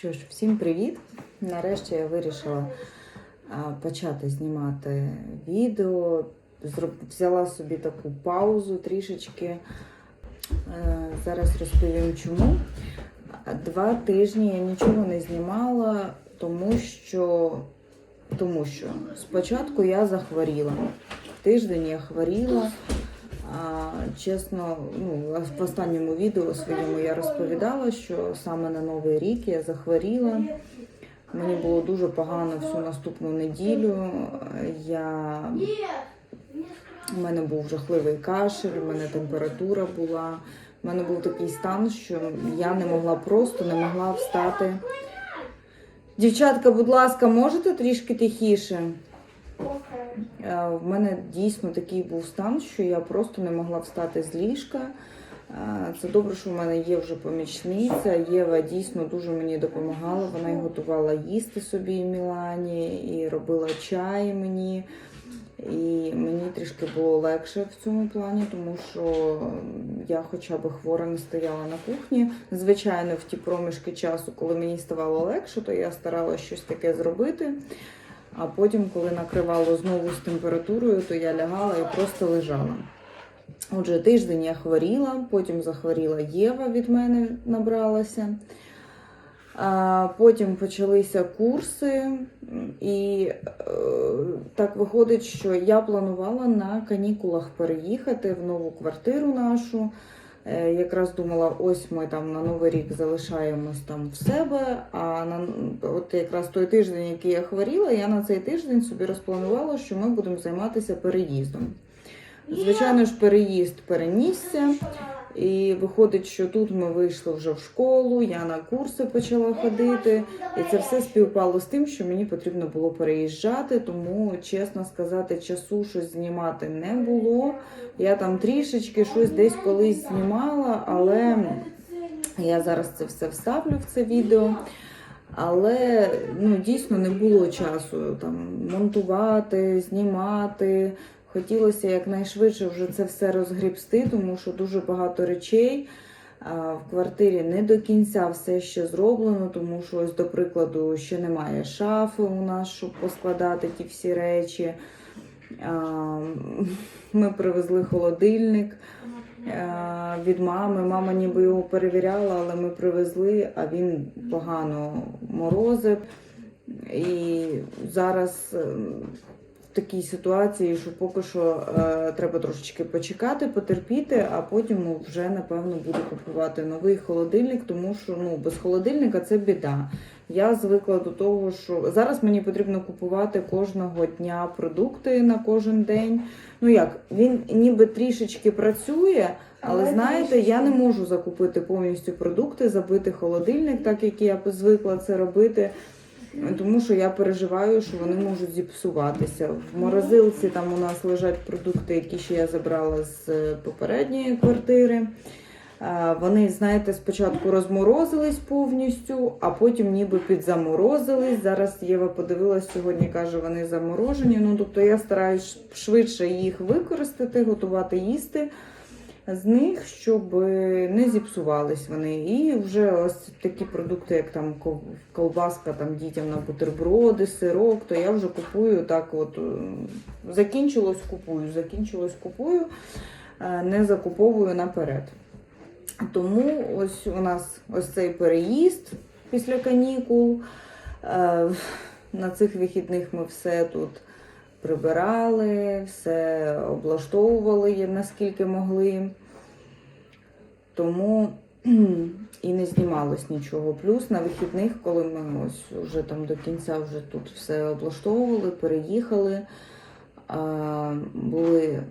Що ж, всім привіт! Нарешті я вирішила почати знімати відео. Взяла собі таку паузу трішечки. Е, зараз розповім чому. Два тижні я нічого не знімала, тому що, тому що спочатку я захворіла. Тиждень я хворіла. Чесно, ну, в останньому відео своєму я розповідала, що саме на Новий рік я захворіла. Мені було дуже погано всю наступну неділю. Я... У мене був жахливий кашель, у мене температура була. У мене був такий стан, що я не могла просто не могла встати. Дівчатка, будь ласка, можете трішки тихіше? Е, В мене дійсно такий був стан, що я просто не могла встати з ліжка. Е, Це добре, що в мене є вже помічниця. Єва дійсно дуже мені допомагала. Вона і готувала їсти собі в Мілані, і робила чай мені. І мені трішки було легше в цьому плані, тому що я хоча б хвора не стояла на кухні. Звичайно, в ті проміжки часу, коли мені ставало легше, то я старалася щось таке зробити. А потім, коли накривало знову з температурою, то я лягала і просто лежала. Отже, тиждень я хворіла, потім захворіла Єва від мене набралася. Потім почалися курси, і е, так виходить, що я планувала на канікулах переїхати в нову квартиру нашу. Е, якраз думала, ось ми там на Новий рік залишаємось там в себе. А на от якраз той тиждень, який я хворіла, я на цей тиждень собі розпланувала, що ми будемо займатися переїздом. Звичайно ж, переїзд перенісся. І виходить, що тут ми вийшли вже в школу, я на курси почала ходити, і це все співпало з тим, що мені потрібно було переїжджати, тому, чесно сказати, часу щось знімати не було. Я там трішечки щось десь колись знімала, але я зараз це все вставлю в це відео. Але ну, дійсно не було часу там монтувати, знімати. Хотілося якнайшвидше вже це все розгрібсти, тому що дуже багато речей в квартирі не до кінця все ще зроблено, тому що, ось, до прикладу, ще немає шафи у нас, щоб поскладати ті всі речі. Ми привезли холодильник від мами. Мама ніби його перевіряла, але ми привезли, а він погано морозив. І зараз ем, такій ситуації, що поки що е, треба трошечки почекати, потерпіти, а потім вже напевно буду купувати новий холодильник, тому що ну без холодильника це біда. Я звикла до того, що зараз мені потрібно купувати кожного дня продукти на кожен день. Ну як він ніби трішечки працює. Але знаєте, я не можу закупити повністю продукти, забити холодильник, так як я звикла це робити. Тому що я переживаю, що вони можуть зіпсуватися. В морозилці там у нас лежать продукти, які ще я забрала з е, попередньої квартири. Вони, знаєте, спочатку розморозились повністю, а потім ніби підзаморозились. Зараз Єва подивилась сьогодні, каже, вони заморожені. Ну, тобто я стараюсь швидше їх використати, готувати їсти з них, щоб не зіпсувались вони. І вже ось такі продукти, як там колбаска там дітям на бутерброди, сирок, то я вже купую так от е, закінчилось, купую, закінчилось, купую, е, не закуповую наперед. Тому ось у нас ось цей переїзд після канікул. Е, На цих вихідних ми все тут прибирали, все облаштовували наскільки могли. Тому і не знімалось нічого. Плюс на вихідних, коли ми ось вже там до кінця вже тут все облаштовували, переїхали, були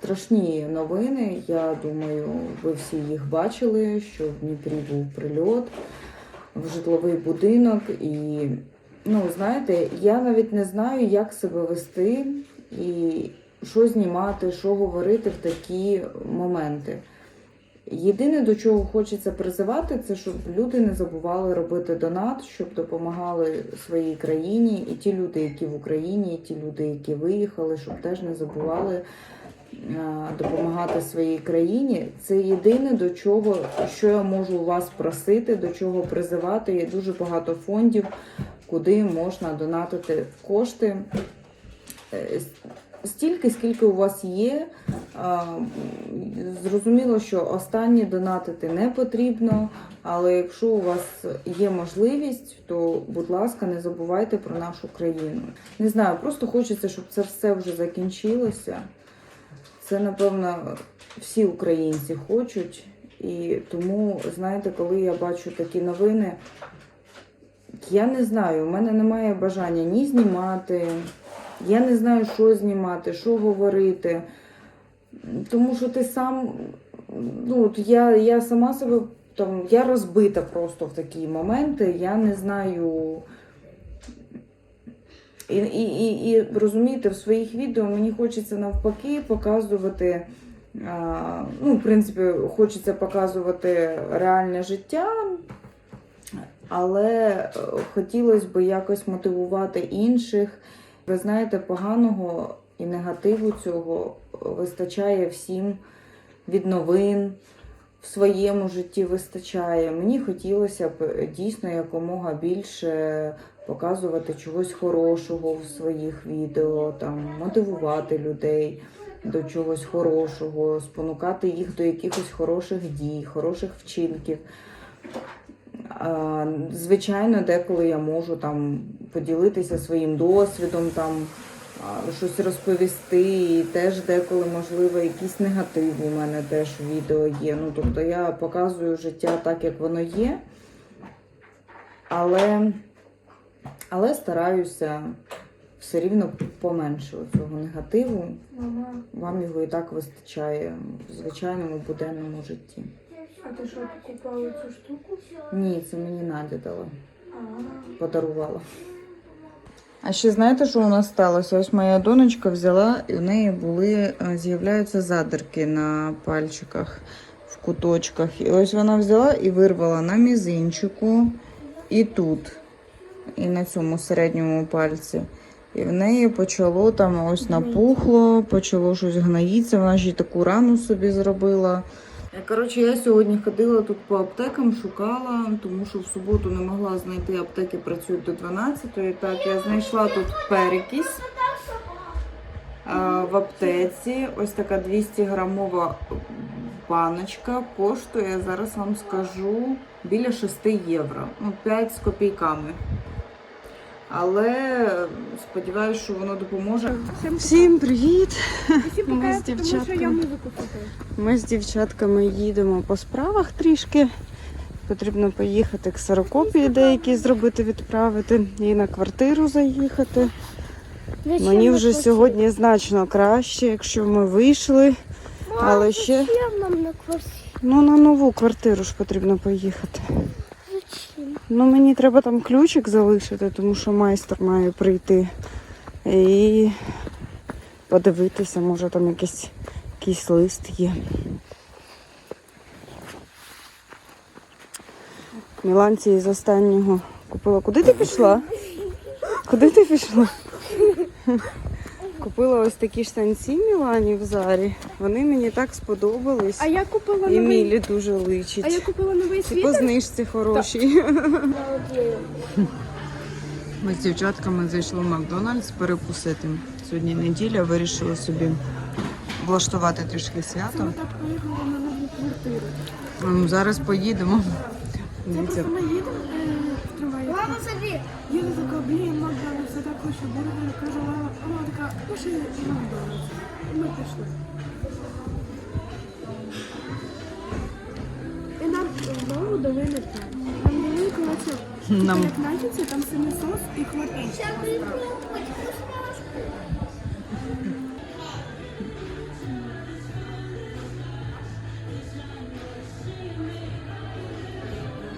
страшні, новини. Я думаю, ви всі їх бачили, що в Дніпрі був прильот в житловий будинок. І, ну, знаєте, я навіть не знаю, як себе вести і що знімати, що говорити в такі моменти. Єдине, до чого хочеться призивати, це щоб люди не забували робити донат, щоб допомагали своїй країні, і ті люди, які в Україні, і ті люди, які виїхали, щоб теж не забували допомагати своїй країні. Це єдине до чого, що я можу вас просити, до чого призивати. Є дуже багато фондів, куди можна донатити кошти. Стільки, скільки у вас є, Зрозуміло, що останні донатити не потрібно, але якщо у вас є можливість, то, будь ласка, не забувайте про нашу країну. Не знаю, просто хочеться, щоб це все вже закінчилося. Це, напевно, всі українці хочуть. І тому, знаєте, коли я бачу такі новини, я не знаю, у мене немає бажання ні знімати, я не знаю, що знімати, що говорити. Тому що ти сам, ну, от я, я сама себе там, я розбита просто в такі моменти, я не знаю. І, і, і, і розумієте, в своїх відео мені хочеться навпаки показувати. Ну, в принципі, хочеться показувати реальне життя, але е, хотілося б якось мотивувати інших. Ви знаєте, поганого і негативу цього вистачає всім від новин. В своєму житті вистачає. Мені хотілося б дійсно якомога більше показувати чогось хорошого в своїх відео, там, мотивувати людей до чогось хорошого, спонукати їх до якихось хороших дій, хороших вчинків. Звичайно, деколи я можу там поділитися своїм досвідом, там щось розповісти, і теж деколи, можливо, якийсь негатив у мене теж в відео є. Ну, тобто я показую життя так, як воно є, але, але стараюся все рівно поменше цього негативу. Вам його і так вистачає в звичайному буденному житті. А ти що покупала цю штуку? Ні, це мені Надя дала. А, подарувала. А ще знаєте, що у нас сталося? Ось моя донечка взяла, і в неї були, е, з'являються задирки на пальчиках в куточках. І ось вона взяла і вирвала на мізинчику і тут, і на цьому середньому пальці. І в неї почало там ось напухло, почало щось гноїться, вона ще й таку рану собі зробила. Коротше, я сьогодні ходила тут по аптекам, шукала, тому що в суботу не могла знайти аптеки, працюють до 12-ї. Так, я знайшла тут перекись в аптеці. Ось така 200 грамова баночка коштує, зараз вам скажу, біля 6 євро. Ну, 5 з копійками. Але сподіваюся, що воно допоможе. Всім привіт! Ми з дівчатками. Ми з дівчатками їдемо по справах трішки. Потрібно поїхати ксерокопії деякі зробити, відправити і на квартиру заїхати. Мені вже сьогодні значно краще, якщо ми вийшли. Але ще нам на квартиру? ну, на нову квартиру ж потрібно поїхати. Ну мені треба там ключик залишити, тому що майстер має прийти і подивитися, може там якийсь, якийсь лист є. Міланці із останнього купила. Куди ти пішла? Куди ти пішла? Купила ось такі штанці Мілані в Зарі. Вони мені так сподобались. А я купила І новий. Мілі дуже А я купила новий І по знижці хороші. Ми з дівчатками зайшли в Макдональдс перекусити. Сьогодні неділя, вирішили собі влаштувати трішки свято. Ми так поїхали на нову квартиру. Зараз поїдемо. Це просто ми їдемо е. Мама, смотри. Юля така, блін, Макдональдс, я так хочу бургер. Каже, Лава, а вона така, пошли Макдональдс. І ми пішли. І нам знову не те. Нам дали, коротше, Нам- як начинці, там синий соус і хлопець.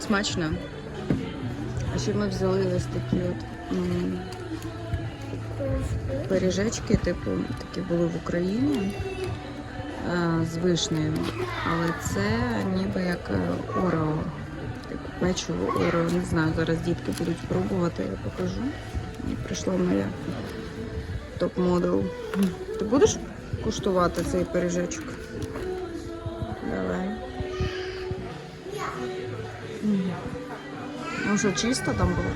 смачно. Ще ми взяли ось такі от пиріжечки, типу, такі були в Україні е, з вишнею. Але це ніби як е, орео. Типу печиво орео. Не знаю, зараз дітки будуть пробувати, я покажу. Прийшла моя топ-модел. Ти будеш скуштувати цей пиріжечок. Ну що, чисто там було?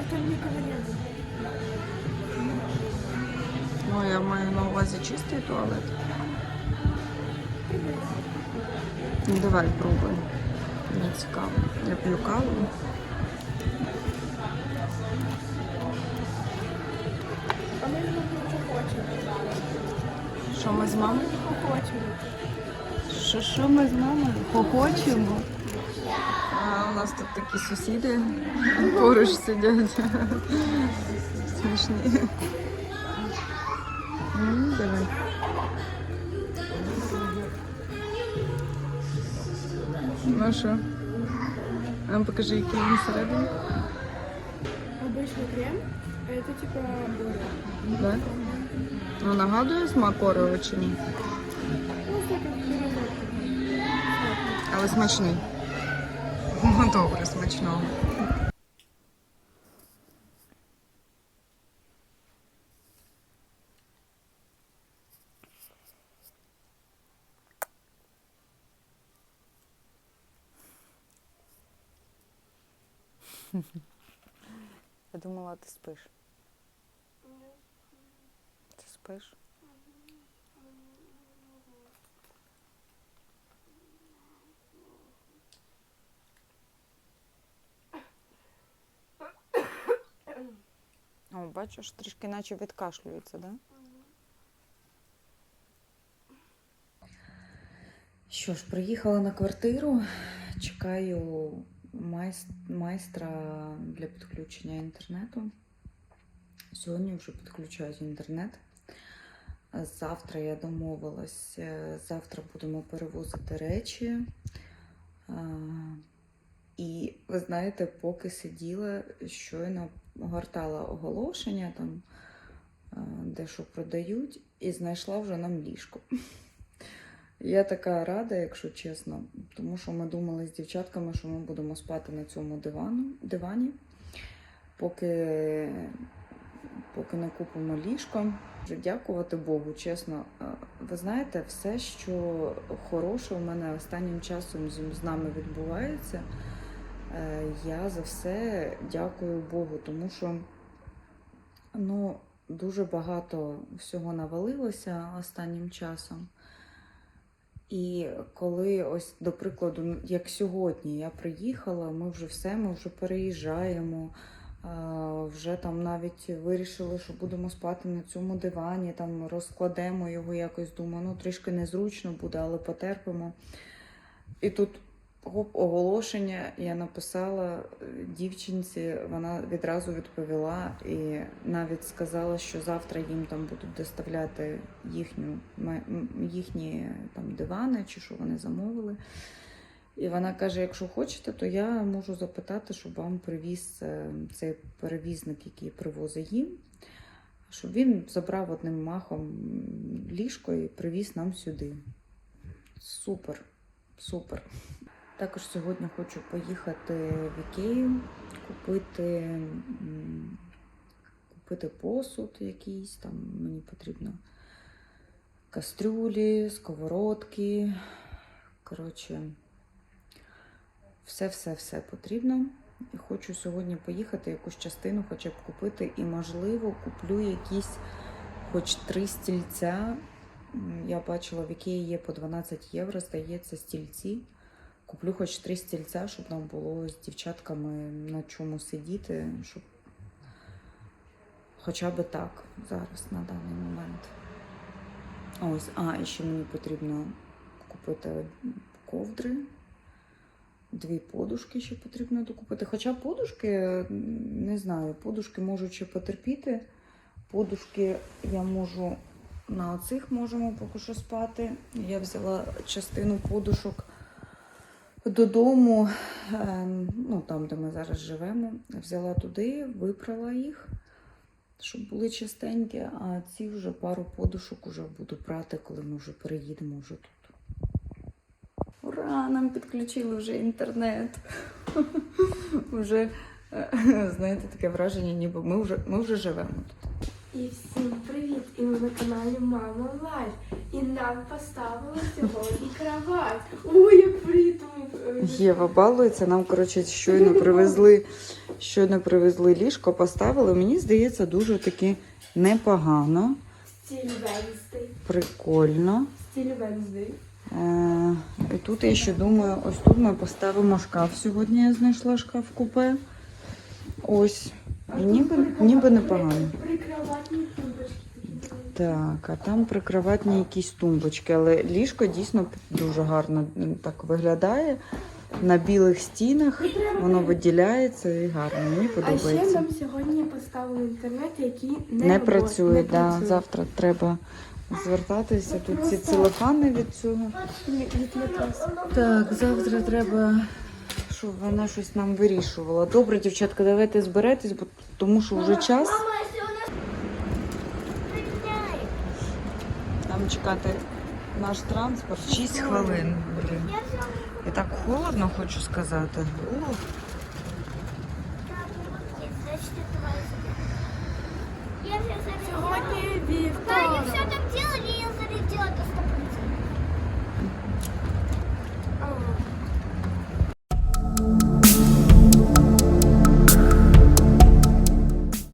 А там нікого не. Ну, я маю на увазі чистий туалет. Ну, давай пробуй. Мені цікаво. Я п'ю каву. Що ми з мамою? Хочемо. Що, що ми з мамою? Хохочемо. А у нас тут такі сусіди поруч сидять. Смішні. М, Давай. Ну що? А ну, покажи, який він всередині. Обичний крем, а це типа буря. Да? Ну, нагадує смак орео чи ні? Ну, так як. Але смачний. Ну, добре, смачного. Я думала, ти спиш. Ти спиш? О, бачиш, трішки наче відкашлюється, да? Що ж, приїхала на квартиру, чекаю майстра для підключення інтернету. Сьогодні вже підключають інтернет. Завтра я домовилась, е, завтра будемо перевозити речі. І ви знаєте, поки сиділа, щойно гортала оголошення там, е, де що продають, і знайшла вже нам ліжко. Я така рада, якщо чесно, тому що ми думали з дівчатками, що ми будемо спати на цьому дивану, дивані, поки, поки не купимо ліжко. Дякувати Богу, чесно. Е, Ви знаєте, все, що хороше у мене останнім часом з, нами відбувається, я за все дякую Богу, тому що ну, дуже багато всього навалилося останнім часом. І коли ось, до прикладу, ну, як сьогодні я приїхала, ми вже все, ми вже переїжджаємо. Вже там навіть вирішили, що будемо спати на цьому дивані, там розкладемо його якось, думаю, ну трішки незручно буде, але потерпимо. І тут оголошення я написала е, дівчинці, вона відразу відповіла і навіть сказала, що завтра їм там будуть доставляти їхню, їхні там дивани чи що вони замовили. І вона каже: якщо хочете, то я можу запитати, щоб вам привіз е, цей перевізник, який привозить їм, щоб він забрав одним махом ліжко і привіз нам сюди. Супер, супер. Також сьогодні хочу поїхати в Ікею, купити, купити посуд якийсь. Там мені потрібно кастрюлі, сковородки. Коротше, все-все-все потрібно. І хочу сьогодні поїхати якусь частину хоча б купити. І, можливо, куплю якісь хоч три стільця. Я бачила, в Ікеї є по 12 євро, здається, стільці. Куплю хоч три стільця, щоб нам було з дівчатками на чому сидіти, щоб хоча б так зараз на даний момент. Ось, а, і ще мені потрібно купити ковдри, дві подушки ще потрібно докупити. Хоча подушки, не знаю, подушки можуть ще потерпіти. Подушки я можу на оцих можемо поки що спати. Я взяла частину подушок додому, ем, ну там, де ми зараз живемо, взяла туди, випрала їх, щоб були чистенькі, а ці вже пару подушок уже буду прати, коли ми вже переїдемо вже тут. Ура! Нам підключили вже інтернет. Уже, е, знаєте, таке враження, ніби ми вже, ми вже живемо тут. І всім привіт! І ми на каналі Мама Лайф. І нам поставили сьогодні кровать. Ой, як притом! Єва балується, нам, коротше, щойно привезли, щойно привезли ліжко, поставили. Мені здається, дуже таки непогано, Стіль Венздей. прикольно. Стіль Венздей. Е, і тут я ще думаю, ось тут ми поставимо шкаф. Сьогодні я знайшла шкаф купе. Ось. Ніби, ніби непогано. Так, а там прикроватні якісь тумбочки, але ліжко дійсно дуже гарно так виглядає. На білих стінах воно виділяється і гарно. Мені А ще подобається. нам сьогодні поставили інтернет, який не, Не працює, не да. працює. завтра треба звертатися. Тут ці целофани від цього. Так, завтра треба, щоб вона щось нам вирішувала. Добре, дівчатка, давайте зберетесь, бо тому що вже час. Будемо чекати наш транспорт 6 хвилин. Блін. І так холодно, хочу сказати. Сьогодні вівторок.